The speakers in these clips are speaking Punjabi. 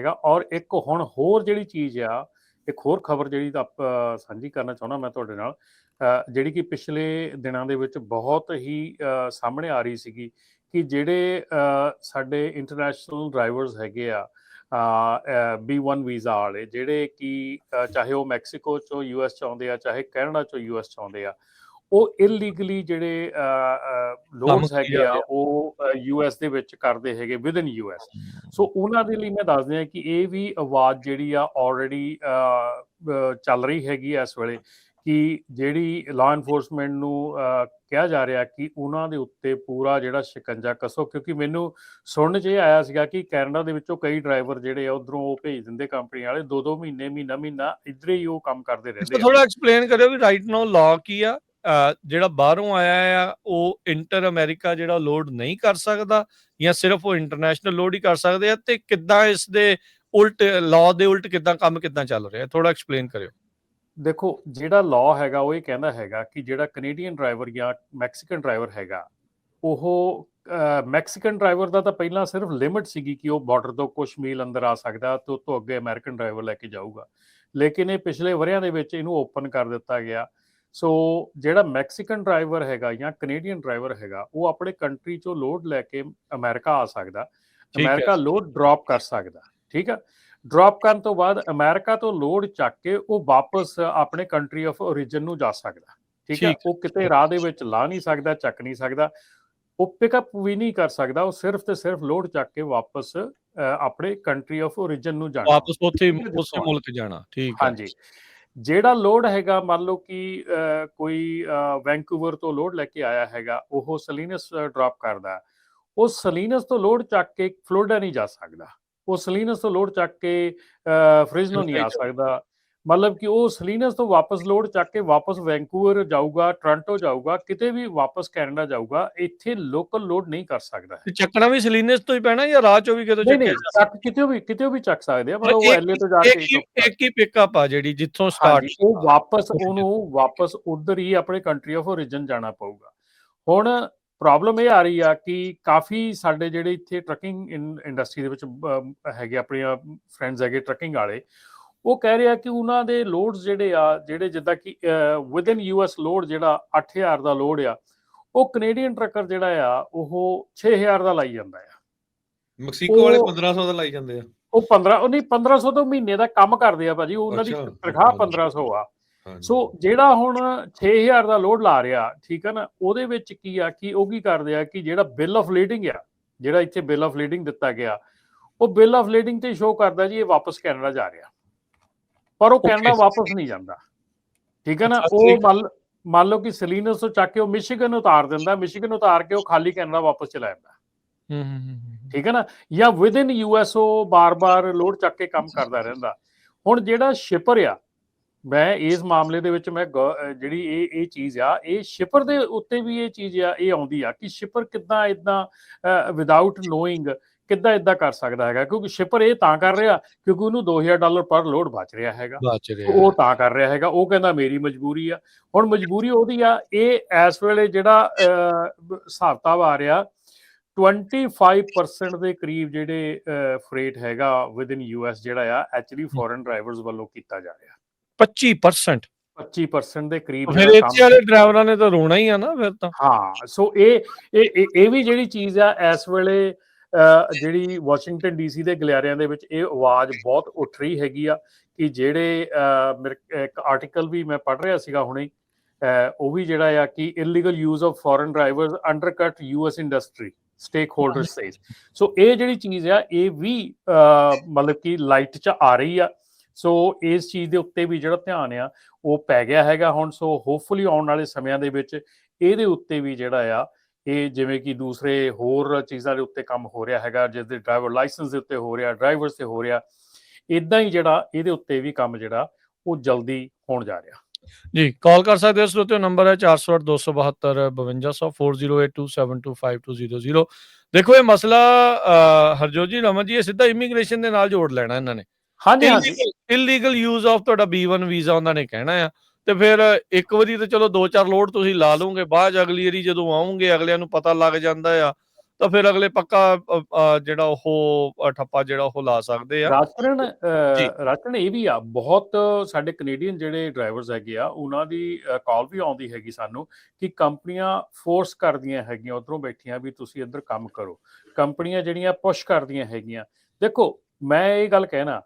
ਹੈਗਾ। ਔਰ ਇੱਕ ਹੁਣ ਹੋਰ ਜਿਹੜੀ ਚੀਜ਼ ਆ, ਇੱਕ ਹੋਰ ਖਬਰ ਜਿਹੜੀ ਤਾਂ ਆਪ- ਸਾਂਝੀ ਕਰਨਾ ਚਾਹੁੰਦਾ ਮੈਂ ਤੁਹਾਡੇ ਨਾਲ ਜਿਹੜੀ ਕਿ ਪਿਛਲੇ ਦਿਨਾਂ ਦੇ ਵਿੱਚ ਬਹੁਤ ਹੀ ਸਾਹਮਣੇ ਆ ਰਹੀ ਸੀਗੀ ਕਿ ਜਿਹੜੇ ਸਾਡੇ ਇੰਟਰਨੈਸ਼ਨਲ ਡਰਾਈਵਰਸ ਹੈਗੇ ਆ B1 ਵੀਜ਼ਾ ਵਾਲੇ, ਜਿਹੜੇ ਕਿ ਚਾਹੇ ਉਹ ਮੈਕਸੀਕੋ ਚੋਂ ਯੂਐਸ ਚ ਆਉਂਦੇ ਆ, ਚਾਹੇ ਕੈਨੇਡਾ ਚੋਂ ਯੂਐਸ ਚ ਆਉਂਦੇ ਆ ਉਹ ਇਲੀਗਲੀ ਜਿਹੜੇ ਕਰੀ ਹੈਗੇ ਆ। ਉਹ ਯੂਐਸ ਦੇ ਵਿੱਚ ਕਰਦੇ ਹੈਗੇ ਵਿਦ ਇਨ ਯੂਐਸ ਸੋ ਉਹਨਾਂ ਦੇ ਲਈ ਮੈਂ ਦੱਸ ਦਿਆਂ ਕਿ ਇਹ ਵੀ ਆਵਾਜ਼ ਜਿਹੜੀ ਆ ਆਲਰੇਡੀ ਚੱਲ ਰਹੀ ਹੈਗੀ ਆ ਇਸ ਵੇਲੇ ਕਿ ਜਿਹੜੀ ਲਾਅ ਐਨਫੋਰਸਮੈਂਟ ਨੂੰ ਕਿਹਾ ਜਾ ਰਿਹਾ ਕਿ ਉਹਨਾਂ ਦੇ ਉੱਤੇ ਪੂਰਾ ਜਿਹੜਾ ਸ਼ਿਕੰਜਾ ਕਸੋ ਕਿਉਂਕਿ ਮੈਨੂੰ ਸੁਣਨ 'ਚ ਇਹ ਆਇਆ ਸੀਗਾ ਕਿ ਕੈਨੇਡਾ ਦੇ ਵਿੱਚੋਂ ਕਈ ਡਰਾਈਵਰ ਜਿਹੜੇ ਆ ਉਧਰੋਂ ਉਹ ਭੇਜ ਦਿੰਦੇ ਕੰਪਨੀ ਵਾਲੇ ਦੋ ਦੋ ਮਹੀਨੇ ਮਹੀਨਾ ਮਹੀਨਾ ਇੱਧਰ ਹੀ ਉਹ ਕੰਮ ਕਰਦੇ ਰਹਿੰਦੇ ਆ। ਥੋੜਾ ਐਕਸਪਲੇਨ ਕਰਿਓ ਵੀ ਰਾਈਟ ਨਾਓ ਲਾ ਕੀ ਆ? ਜਿਹੜਾ ਬਾਹਰੋਂ ਆਇਆ ਆ ਉਹ ਇੰਟਰ ਅਮਰੀਕਾ ਜਿਹੜਾ ਲੋਡ ਨਹੀਂ ਕਰ ਸਕਦਾ ਜਾਂ ਸਿਰਫ ਉਹ ਇੰਟਰਨੈਸ਼ਨਲ ਲੋਡ ਹੀ ਕਰ ਸਕਦੇ ਆ ਤੇ ਕਿੱਦਾਂ ਇਸ ਦੇ ਉਲਟ ਲਾਅ ਦੇ ਉਲਟ ਕਿੱਦਾਂ, ਕੰਮ ਕਿੱਦਾਂ ਚੱਲ ਰਿਹਾ? ਥੋੜਾ ਐਕਸਪਲੇਨ ਕਰਿਓ। ਦੇਖੋ, ਜਿਹੜਾ ਲਾਅ ਹੈਗਾ, ਉਹ ਇਹ ਕਹਿੰਦਾ ਹੈਗਾ ਕਿ ਜਿਹੜਾ ਕੈਨੇਡੀਅਨ ਡਰਾਈਵਰ ਜਾਂ ਮੈਕਸੀਕਨ ਡਰਾਈਵਰ ਹੈਗਾ, ਉਹ ਮੈਕਸੀਕਨ ਡਰਾਈਵਰ ਦਾ ਤਾਂ ਪਹਿਲਾਂ ਸਿਰਫ ਲਿਮਿਟ ਸੀਗੀ ਕਿ ਉਹ ਬਾਰਡਰ ਤੋਂ ਕੁਝ ਮੀਲ ਅੰਦਰ ਆ ਸਕਦਾ ਤੇ ਉਸ ਤੋਂ ਅੱਗੇ ਅਮਰੀਕਨ ਡਰਾਈਵਰ ਲੈ ਕੇ ਜਾਊਗਾ। ਲੇਕਿਨ ਇਹ ਪਿਛਲੇ ਵਰਿਆਂ ਦੇ ਵਿੱਚ ਇਹਨੂੰ ਓਪਨ ਕਰ ਦਿੱਤਾ ਗਿਆ। ਸੋ ਜਿਹੜਾ ਮੈਕਸੀਕਨ ਡਰਾਈਵਰ ਹੈਗਾ ਜਾਂ ਕੈਨੇਡੀਅਨ ਡਰਾਈਵਰ ਹੈਗਾ ਉਹ ਆਪਣੇ ਕੰਟਰੀ ਚੋਂ ਲੋਡ ਲੈ ਕੇ ਅਮਰੀਕਾ ਆ ਸਕਦਾ। ਅਮਰੀਕਾ ਲੋਡ ਡ੍ਰੌਪ ਕਰ ਸਕਦਾ ਠੀਕ ਆ? ਡ੍ਰੌਪ ਕਰਨ ਤੋਂ ਬਾਅਦ ਅਮਰੀਕਾ ਤੋਂ ਲੋਡ ਚੱਕ ਕੇ ਉਹ ਵਾਪਸ ਆਪਣੇ ਕੰਟਰੀ ਆਫ origin ਨੂੰ ਜਾ ਸਕਦਾ ਠੀਕ ਹੈ। ਉਹ ਕਿਤੇ ਰਾਹ ਦੇ ਵਿੱਚ ਲਾ ਨਹੀਂ ਸਕਦਾ ਚੱਕ ਨਹੀਂ ਸਕਦਾ ਉਹ ਪਿਕਅਪ ਵੀ ਨਹੀਂ ਕਰ ਸਕਦਾ ਉਹ ਸਿਰਫ ਤੇ ਸਿਰਫ ਲੋਡ ਚੱਕ ਕੇ ਵਾਪਸ ਆਪਣੇ ਕੰਟਰੀ ਆਫ origin ਨੂੰ ਜਾਣਾ। ਵਾਪਸ ਉੱਥੇ ਉਸੇ ਮੁਲਕ ਜਾਣਾ ਠੀਕ ਹੈ। ਹਾਂਜੀ। ਜਿਹੜਾ ਲੋਡ ਹੈਗਾ ਮੰਨ ਲਓ ਕਿ ਕੋਈ ਵੈਂਕੂਵਰ ਤੋਂ ਲੋਡ ਲੈ ਕੇ ਆਇਆ ਹੈਗਾ ਉਹ ਸਲੀਨਸ ਡ੍ਰੌਪ ਕਰਦਾ। ਉਹ ਸਲੀਨਸ ਤੋਂ ਲੋਡ ਚੱਕ ਕੇ ਫਲੋਰੀਡਾ ਨਹੀਂ ਜਾ ਸਕਦਾ ਉਹ ਸਲੀਨਸ ਤੋਂ ਲੋਡ ਚੱਕ ਕੇ ਫ੍ਰਿਜ਼ਨੋ ਨਹੀਂ ਆ ਸਕਦਾ ਮਤਲਬ ਕਿ ਉਹ ਸਲੀਨਸ ਤੋਂ ਵਾਪਸ ਲੋਡ ਚੱਕ ਕੇ ਵਾਪਸ ਵੈਂਕੂਵਰ ਜਾਊਗਾ ਟੋਰਾਂਟੋ ਜਾਊਗਾ ਕਿਤੇ ਵੀ ਵਾਪਸ ਕੈਨੇਡਾ ਜਾਊਗਾ ਇੱਥੇ ਲੋਕਲ ਲੋਡ ਨਹੀਂ ਕਰ ਸਕਦਾ। ਚੱਕਣਾ ਵੀ ਸਲੀਨਸ ਤੋਂ ਹੀ ਪੈਣਾ ਜਾਂ ਰਾਹ ਚੋਂ ਵੀ ਕਿਤੋਂ ਚੱਕਿਆ ਜਾ ਚੱਕ ਕਿਤੇ ਵੀ ਕਿਤੇ ਵੀ ਚੱਕ ਸਕਦੇ ਆ ਪਰ ਉਹ ਐਲਏ ਤੋਂ ਜਾ ਕੇ ਇੱਕ ਹੀ ਪਿਕਅਪ ਆ। ਜਿਹੜੀ ਜਿੱਥੋਂ ਸਟਾਰਟ ਉਹ ਵਾਪਸ ਉਹਨੂੰ ਵਾਪਸ ਉਧਰ ਹੀ ਆਪਣੇ ਕੰਟਰੀ ਆਫ origin ਜਾਣਾ ਪਊਗਾ। ਹੁਣ ਪ੍ਰੋਬਲਮ ਇਹ ਆ ਰਹੀ ਆ ਕਿ ਕਾਫੀ ਸਾਡੇ ਜਿਹੜੇ ਇੱਥੇ ਟਰੱਕਿੰਗ ਇੰਡਸਟਰੀ ਦੇ ਵਿੱਚ ਹੈਗੇ ਆਪਣੀਆਂ ਫਰੈਂਡਸ ਹੈਗੇ ਟਰੱਕਿੰਗ ਵਾਲੇ ਉਹ ਕਹਿ ਰਹੇ ਕਿ ਉਹਨਾਂ ਦੇ ਲੋਡਸ ਜਿਹੜੇ ਆ ਜਿਹੜੇ ਜਿੱਦਾਂ ਕਿ ਵਿਦਨ ਯੂਐਸ ਲੋਡ ਜਿਹੜਾ 8000 ਦਾ ਲੋਡ ਆ ਉਹ ਕੈਨੇਡੀਅਨ ਟਰੱਕਰ ਜਿਹੜਾ ਆ ਉਹ 6000 ਦਾ ਲਾਈ ਜਾਂਦਾ ਆ ਮੈਕਸੀਕੋ ਵਾਲੇ ਉਹ- 1500 ਦਾ ਲਾਈ ਜਾਂਦੇ ਆ ਉਹ 15 ਉਹ ਨਹੀਂ 1500 ਤੋਂ ਮਹੀਨੇ ਦਾ ਕੰਮ ਕਰਦੇ ਆ ਭਾਜੀ ਉਹਨਾਂ ਦੀ ਤਨਖਾਹ ਅੱਛਾ। 1500 ਆ। ਸੋ ਜਿਹੜਾ ਹੁਣ 6000 ਦਾ ਲੋਡ ਲਾ ਰਿਹਾ ਠੀਕ ਹੈ ਨਾ ਉਹਦੇ ਵਿੱਚ ਕੀ ਆ ਕਿ ਉਹ ਕੀ ਕਰਦੇ ਆ ਕਿ ਜਿਹੜਾ ਬਿੱਲ ਆਫ ਲੀਡਿੰਗ ਆ ਜਿਹੜਾ ਇੱਥੇ ਬਿੱਲ ਆਫ ਲੀਡਿੰਗ ਦਿੱਤਾ ਗਿਆ ਉਹ ਬਿੱਲ ਆਫ ਲੀਡਿੰਗ ਤੇ ਸ਼ੋ ਕਰਦਾ ਜੀ ਇਹ ਵਾਪਸ ਕੈਨੇਡਾ ਜਾ ਰਿਹਾ ਪਰ ਉਹ. ਕੈਨੇਡਾ ਵਾਪਸ ਨਹੀਂ ਜਾਂਦਾ। ਠੀਕ ਹੈ ਨਾ? ਉਹ। ਮੰਨ ਲਓ ਕਿ ਸਲੀਨਸ ਤੋਂ ਚੱਕ ਕੇ ਉਹ ਮਿਸ਼ੀਗਨ ਉਤਾਰ ਦਿੰਦਾ ਮਿਸ਼ੀਗਨ ਉਤਾਰ ਕੇ ਉਹ ਖਾਲੀ ਕੈਨੇਡਾ ਵਾਪਸ ਚਲਾ ਜਾਂਦਾ। ਹੂੰ ਹੂੰ ਹੂੰ ਠੀਕ ਹੈ ਨਾ? ਜਾਂ ਵਿਦ ਇਨ ਯੂਐਸਓ ਬਾਰ-ਬਾਰ ਲੋਡ ਚੱਕ ਕੇ ਕੰਮ ਕਰਦਾ ਰਹਿੰਦਾ। ਹੁਣ ਜਿਹੜਾ ਸ਼ਿਪਰ ਆ ਮੈਂ ਇਸ ਮਾਮਲੇ ਦੇ ਵਿੱਚ ਮੈਂ ਜਿਹੜੀ ਇਹ ਇਹ ਚੀਜ਼ ਆ ਇਹ ਸ਼ਿਪਰ ਦੇ ਉੱਤੇ ਵੀ ਇਹ ਚੀਜ਼ ਆ ਇਹ ਆਉਂਦੀ ਆ ਕਿ ਸ਼ਿਪਰ ਕਿੱਦਾਂ ਇਦਾਂ ਵਿਦਆਊਟ ਨੋਇੰਗ ਕਿੱਦਾਂ ਇਦਾਂ ਕਰ ਸਕਦਾ ਹੈਗਾ? ਕਿਉਂਕਿ ਸ਼ਿਪਰ ਇਹ ਤਾਂ ਕਰ ਰਿਹਾ ਕਿਉਂਕਿ ਉਹਨੂੰ 2000 ਡਾਲਰ ਪਰ ਲੋਡ ਬਚ ਰਿਹਾ ਹੈਗਾ। ਉਹ ਤਾਂ ਕਰ ਰਿਹਾ ਹੈਗਾ। ਉਹ ਕਹਿੰਦਾ ਮੇਰੀ ਮਜਬੂਰੀ ਆ। ਹੁਣ ਮਜਬੂਰੀ ਉਹਦੀ ਆ ਇਹ ਇਸ ਵੇਲੇ ਜਿਹੜਾ ਅਹ, ਬ- ਹਿਸਾਬ ਕਿਤਾਬ ਆ ਰਿਹਾ 25% ਦੇ ਕਰੀਬ ਜਿਹੜੇ ਫਰੇਟ ਹੈਗਾ ਵਿਦ ਇਨ ਯੂਐਸ ਜਿਹੜਾ ਆ ਐਕਚੁਅਲੀ ਫੋਰਨ ਡਰਾਈਵਰਸ ਵੱਲੋਂ ਕੀਤਾ ਜਾ ਰਿਹਾ। 25% 25% ਦੇ ਕਰੀਬ ਫਿਰ ਇੱਥੇ ਵਾਲੇ ਡਰਾਈਵਰਾਂ ਨੇ ਤਾਂ ਰੋਣਾ ਹੀ ਆ ਨਾ ਫਿਰ ਤਾਂ। ਹਾਂ ਸੋ ਇਹ ਇਹ ਇਹ- ਵੀ ਜਿਹੜੀ ਚੀਜ਼ ਆ ਇਸ ਵੇਲੇ ਜਿਹੜੀ ਵਾਸ਼ਿੰਗਟਨ ਡੀਸੀ ਦੇ ਗਲਿਆਰਿਆਂ ਦੇ ਵਿੱਚ ਇਹ ਆਵਾਜ਼ ਬਹੁਤ ਉੱਠ ਰਹੀ ਹੈਗੀ ਆ ਕਿ ਜਿਹੜੇ ਇੱਕ ਆਰਟੀਕਲ ਵੀ ਮੈਂ ਪੜ੍ਹ ਰਿਹਾ ਸੀਗਾ ਹੁਣੇ ਉਹ ਵੀ ਜਿਹੜਾ ਆ ਕਿ illegal use of foreign drivers undercut US industry stakeholder says so ਇਹ ਜਿਹੜੀ ਚੀਜ਼ ਆ ਇਹ ਵੀ ਮਤਲਬ ਕਿ ਲਾਈਟ 'ਚ ਆ ਰਹੀ ਆ। ਸੋ ਇਸ ਚੀਜ਼ ਦੇ ਉੱਤੇ ਵੀ ਜਿਹੜਾ ਧਿਆਨ ਆ ਉਹ ਪੈ ਗਿਆ ਹੈਗਾ ਹੁਣ। ਸੋ ਹੋਪਫੁਲੀ ਆਉਣ ਵਾਲੇ ਸਮਿਆਂ ਦੇ ਵਿੱਚ ਇਹਦੇ ਉੱਤੇ ਵੀ ਜਿਹੜਾ ਆ ਇਹ ਜਿਵੇਂ ਕਿ ਦੂਸਰੇ ਹੋਰ ਚੀਜ਼ਾਂ ਦੇ ਉੱਤੇ ਕੰਮ ਹੋ ਰਿਹਾ ਹੈਗਾ ਜਿਸ ਦੇ ਡਰਾਈਵਰ ਲਾਇਸੈਂਸ ਦੇ ਉੱਤੇ ਹੋ ਰਿਹਾ ਡਰਾਈਵਰਸ ਤੇ ਹੋ ਰਿਹਾ ਇਦਾਂ ਹੀ ਜਿਹੜਾ ਇਹਦੇ ਉੱਤੇ ਵੀ ਕੰਮ ਜਿਹੜਾ ਉਹ ਜਲਦੀ ਹੋਣ ਜਾ ਰਿਹਾ। ਜੀ ਕਾਲ ਕਰ ਸਕਦੇ ਹੋ ਸਰੋਤਿਓ ਨੰਬਰ ਹੈ 408 272 5200 4082725200 ਦੇਖੋ ਇਹ ਮਸਲਾ ਹਰਜੋਤ ਜੀ ਰਮਨ ਜੀ ਇਹ ਸਿੱਧਾ ਇਮੀਗ੍ਰੇਸ਼ਨ ਦੇ ਨਾਲ ਜੋੜ ਲੈਣਾ ਇਹਨਾਂ ਨੇ। ਹਾਂਜੀ ਹਾਂਜੀ। ਇਲੀਗਲ ਯੂਜ਼ ਆਫ ਤੁਹਾਡਾ B1 ਵੀਜ਼ਾ ਉਹਨਾਂ ਨੇ ਕਹਿਣਾ ਆ। ਤੇ ਫਿਰ ਇੱਕ ਵਾਰੀ ਤੇ ਚਲੋ ਦੋ ਚਾਰ ਲੋਡ ਤੁਸੀਂ ਲਾ ਲਓਗੇ ਬਾਅਦ ਅਗਲੀ ਵਾਰੀ ਜਦੋਂ ਆਉਂਗੇ ਅਗਲਿਆਂ ਨੂੰ ਪਤਾ ਲੱਗ ਜਾਂਦਾ ਆ ਤਾਂ ਫਿਰ ਅਗਲੇ ਪੱਕਾ ਜਿਹੜਾ ਉਹ ਠੱਪਾ ਜਿਹੜਾ ਉਹ ਲਾ ਸਕਦੇ ਆ। ਅਹ, ਰਾਜਕਰਨ ਇਹ ਵੀ ਆ ਬਹੁਤ ਸਾਡੇ ਕੈਨੇਡੀਅਨ ਜਿਹੜੇ ਡਰਾਈਵਰਸ ਹੈਗੇ ਆ ਉਹਨਾਂ ਦੀ ਕਾਲ ਵੀ ਆਉਂਦੀ ਹੈਗੀ ਸਾਨੂੰ ਕਿ ਕੰਪਨੀਆਂ ਫੋਰਸ ਕਰਦੀਆਂ ਹੈਗੀਆਂ ਉਧਰੋਂ ਬੈਠੀਆਂ ਵੀ ਤੁਸੀਂ ਇੱਧਰ ਕੰਮ ਕਰੋ। ਕੰਪਨੀਆਂ ਜਿਹੜੀਆਂ ਪੁਸ਼ ਕਰਦੀਆਂ ਹੈਗੀਆਂ। ਦੇਖੋ ਮੈਂ ਇਹ ਗੱਲ ਕਹਿਣਾ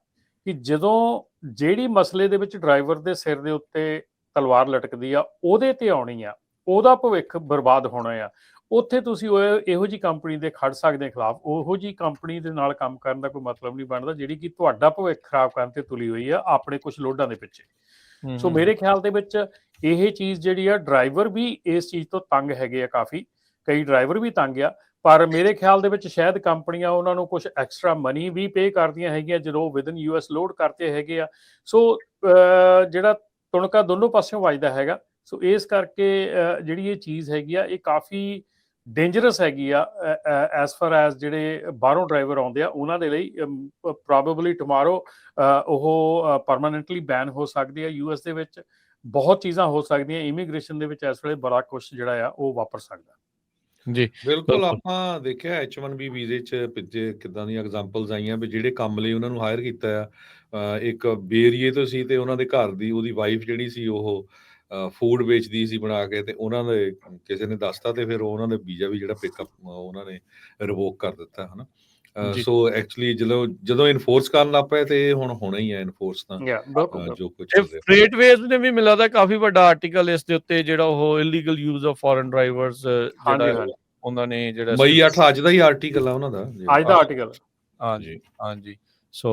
ਕਿ ਜਦੋਂ ਜਿਹੜੀ ਮਸਲੇ ਦੇ ਵਿੱਚ ਡਰਾਈਵਰ ਦੇ ਸਿਰ ਦੇ ਉੱਤੇ ਤਲਵਾਰ ਲਟਕਦੀ ਆ ਉਹਦੇ ਤੇ ਆਉਣੀ ਆ ਉਹਦਾ ਭਵਿੱਖ ਬਰਬਾਦ ਹੋਣਾ ਆ। ਉੱਥੇ ਤੁਸੀਂ ਉਹ ਇਹੋ ਜੀ ਕੰਪਨੀ ਦੇ ਖੜ ਸਕਦੇ ਖਿਲਾਫ ਉਹੋ ਜੀ ਕੰਪਨੀ ਦੇ ਨਾਲ ਕੰਮ ਕਰਨ ਦਾ ਕੋਈ ਮਤਲਬ ਨਹੀਂ ਬਣਦਾ ਜਿਹੜੀ ਕਿ ਤੁਹਾਡਾ ਭਵਿੱਖ ਖਰਾਬ ਕਰਨ ਤੇ ਤੁਲੀ ਹੋਈ ਆ ਆਪਣੇ ਕੁਝ ਲੋਡਾਂ ਦੇ ਪਿੱਛੇ। ਸੋ ਮੇਰੇ ਖਿਆਲ ਦੇ ਵਿੱਚ ਇਹ ਚੀਜ਼ ਜਿਹੜੀ ਆ ਡਰਾਈਵਰ ਵੀ ਇਸ ਚੀਜ਼ ਤੋਂ ਤੰਗ ਹੈਗੇ ਆ ਕਾਫੀ ਕਈ ਡਰਾਈਵਰ ਵੀ ਤੰਗ ਆ ਪਰ ਮੇਰੇ ਖਿਆਲ ਦੇ ਵਿੱਚ ਸ਼ਾਇਦ ਕੰਪਨੀਆਂ ਉਹਨਾਂ ਨੂੰ ਕੁਝ ਐਕਸਟਰਾ ਮਨੀ ਵੀ ਪੇ ਕਰਦੀਆਂ ਹੈਗੀਆਂ ਜਦੋਂ ਵਿਦਨ ਯੂਐਸ ਲੋਡ ਕਰਤੇ ਹੈਗੇ ਆ। ਸੋ ਜਿਹੜਾ ਤੁਣਕਾ ਦੋਨੋਂ ਪਾਸਿਓਂ ਵੱਜਦਾ ਹੈਗਾ। ਸੋ ਇਸ ਕਰਕੇ ਜਿਹੜੀ ਇਹ ਚੀਜ਼ ਹੈਗੀ ਆ, ਇਹ ਕਾਫੀ ਡੇਂਜਰਸ ਹੈਗੀ ਆ ਐਸ ਫਾਰ ਐਸ ਜਿਹੜੇ ਬਾਹਰੋਂ ਡਰਾਈਵਰ ਆਉਂਦੇ ਆ, ਉਹਨਾਂ ਦੇ ਲਈ ਪ੍ਰੋਬੇਬਲੀ ਟੁਮਾਰੋ ਉਹ ਪਰਮਾਨੈਂਟਲੀ ਬੈਨ ਹੋ ਸਕਦੇ ਆ ਯੂਐਸ ਦੇ ਵਿੱਚ। ਬਹੁਤ ਚੀਜ਼ਾਂ ਹੋ ਸਕਦੀਆਂ ਇਮੀਗ੍ਰੇਸ਼ਨ ਦੇ ਵਿੱਚ ਇਸ ਵੇਲੇ ਬੜਾ ਕੁਝ ਜਿਹੜਾ ਆ, ਉਹ ਵਾਪਰ ਸਕਦਾ। ਜੀ ਬਿਲਕੁਲ। ਆਪਾਂ ਦੇਖਿਆ H1B ਵੀਜ਼ੇ ਚ ਪਿੱਛੇ ਕਿਦਾਂ ਦੀਆਂ ਐਗਜ਼ਾਮਪਲਸ ਆਈਆਂ ਵੀ ਜਿਹੜੇ ਕੰਮ ਲਈ ਉਹਨਾਂ ਨੂੰ ਹਾਇਰ ਕੀਤਾ ਆ ਇੱਕ ਬੇਰੀਏ ਤੋਂ ਸੀ ਤੇ ਉਹਨਾਂ ਦੇ ਘਰ ਦੀ ਉਹਦੀ ਵਾਈਫ ਜਿਹੜੀ ਸੀ ਉਹ ਫੂਡ ਵੇਚਦੀ ਸੀ ਬਣਾ ਕੇ ਤੇ ਉਹਨਾਂ ਦੇ ਕਿਸੇ ਨੇ ਦੱਸਤਾ ਤੇ ਫਿਰ ਉਹਨਾਂ ਦੇ ਵੀਜ਼ਾ ਵੀ ਜਿਹੜਾ ਪਿਕਅਪ ਉਹਨਾਂ ਨੇ ਰਿਵੋਕ ਕਰ ਦਿੱਤਾ ਹਨਾ। ਸੋ ਐਕਚੁਅਲੀ ਜਦੋਂ ਜਦੋਂ ਇਨਫੋਰਸ ਕਰਨ ਲੱਗ ਪਏ ਤੇ ਇਹ ਹੁਣ ਹੋਣਾ ਹੀ ਹੈ ਇਨਫੋਰਸ ਤਾਂ। ਜੋ ਕੁਝ ਇਹ ਫਰੇਟਵੇਜ਼ ਨੇ ਵੀ ਮਿਲਦਾ ਦਾ ਕਾਫੀ ਵੱਡਾ ਆਰਟੀਕਲ ਇਸ ਦੇ ਉੱਤੇ ਜਿਹੜਾ ਉਹ illegal use of foreign drivers ਜਿਹੜਾ ਉਹਨਾਂ ਨੇ ਜਿਹੜਾ ਮਈ 8 ਅੱਜ ਦਾ ਹੀ ਆਰਟੀਕਲ ਆ ਉਹਨਾਂ ਦਾ। ਅੱਜ ਦਾ ਆਰਟੀਕਲ ਹਾਂਜੀ ਹਾਂਜੀ ਸੋ